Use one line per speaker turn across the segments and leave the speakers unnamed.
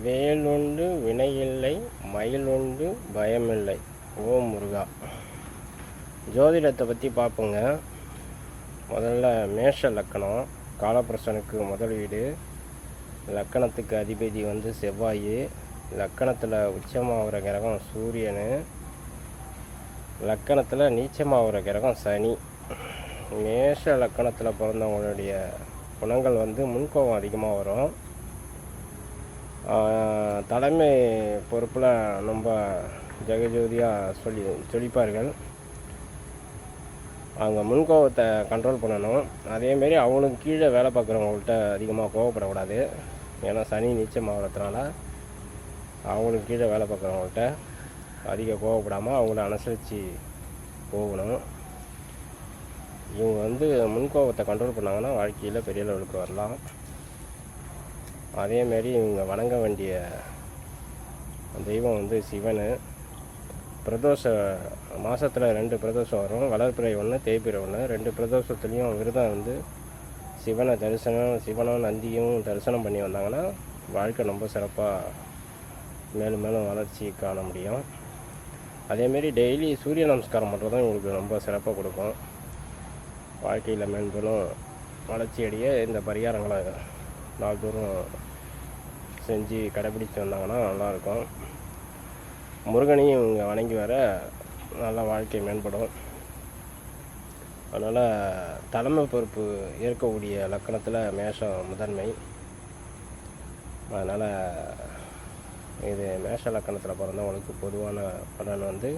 வேலுண்டு வினையில்லை மயிலுண்டு பயமில்லை. ஓம் முருகா. ஜோதிடத்தை பற்றி பார்ப்போங்க முதல்ல மேஷ லக்கணம் காலப்பிரசனுக்கு முதல் வீடு. லக்கணத்துக்கு அதிபதி வந்து செவ்வாய். லக்கணத்தில் உச்சமாகிற கிரகம் சூரியன். லக்கணத்தில் நீச்சமாகிற கிரகம் சனி. மேஷ லக்கணத்தில் பிறந்தவங்களுடைய குணங்கள் வந்து முன்கோபம் அதிகமாக வரும். தலைமை பொறுப்பில் ரொம்ப ஜெகஜோதியாக சொல்லி சொல்லிப்பார்கள். அவங்க முன்கோபத்தை கண்ட்ரோல் பண்ணணும். அதேமாரி அவங்களுக்கு கீழே வேலை பார்க்குறவங்கள்ட்ட அதிகமாக கோவப்படக்கூடாது. ஏன்னா சனி நீச்சம் ஆகிறதுனால அவங்களுக்கு கீழே வேலை பார்க்குறவங்கள்ட்ட அதிக கோவப்படாமல் அவங்கள அனுசரித்து போகணும். இவங்க வந்து முன்கோபத்தை கண்ட்ரோல் பண்ணாங்கன்னா வாழ்க்கையில் பெரிய லெவலுக்கு வரலாம். அதேமாரி இவங்க வணங்க வேண்டிய தெய்வம் வந்து சிவன். பிரதோஷ மாதத்தில் ரெண்டு பிரதோஷம் வரும். வளர்ப்பிறை ஒன்று தேய்பிறை ஒன்று ரெண்டு பிரதோஷத்துலேயும் விரதம் வந்து சிவனை தரிசனம் சிவனும் நந்தியும் தரிசனம் பண்ணி வந்தாங்கன்னா வாழ்க்கை ரொம்ப சிறப்பாக மேலும் மேலும் வளர்ச்சி காண முடியும். அதேமாரி டெய்லி சூரிய நமஸ்காரம் பண்ணுறதும் உங்களுக்கு ரொம்ப சிறப்பாக கொடுக்கும். வாழ்க்கையில் மேம்பெரும் வளர்ச்சி அடைய இந்த பரிகாரங்களை நாள்தோறும் செஞ்சு கடைபிடிச்சு வந்தாங்கன்னா நல்லாயிருக்கும். முருகனையும் இவங்க வணங்கி வர நல்லா வாழ்க்கை மேம்படும். அதனால் தலைமை பொறுப்பு ஏற்கக்கூடிய லக்கணத்தில் மேஷம் முதன்மை. அதனால் இது மேஷ லக்கணத்தில் பிறந்தவங்களுக்கு பொதுவான பலன் வந்து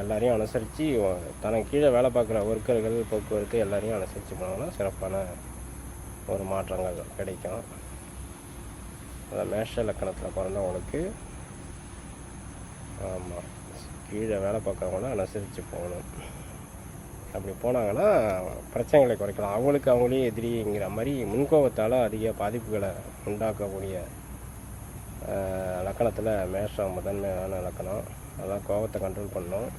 எல்லாரையும் அனுசரித்து தனக்கு கீழே வேலை பார்க்குற ஒர்க்கர்கள் போக்குவரத்து எல்லாரையும் அனுசரித்து போனாங்கன்னா சிறப்பான ஒரு மாற்றங்கள் கிடைக்கும். அதான் மேஷ லக்கணத்தில் பிறந்தவங்களுக்கு ஆமாம் கீழே வேலை பார்க்குறவங்கள அனுசரித்து போகணும். அப்படி போனாங்கன்னா பிரச்சனைகளை குறைக்கலாம். அவங்களுக்கு அவங்களே எதிரிங்கிற மாதிரி முன்கோபத்தால் அதிக பாதிப்புகளை உண்டாக்கக்கூடிய லக்கணத்தில் மேஷம் முதன்மையான லக்கணம். அதான் கோபத்தை கண்ட்ரோல் பண்ணணும்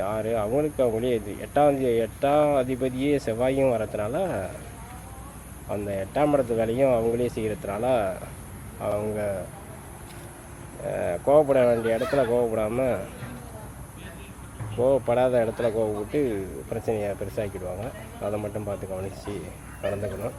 யார்? அவங்களுக்கு அவங்களே இது எட்டாம் எட்டாம் அதிபதியே செவ்வாயும் வரதுனால அந்த எட்டாம் இடத்து வேலையும் அவங்களே செய்கிறதுனால அவங்க கோவப்பட வேண்டிய இடத்துல கோவப்படாமல் கோவப்படாத இடத்துல கோவப்பட்டு பிரச்சனையை பெருசாக்கிடுவாங்க. அதை மட்டும் பார்த்து கவனித்து நடந்துக்கணும்.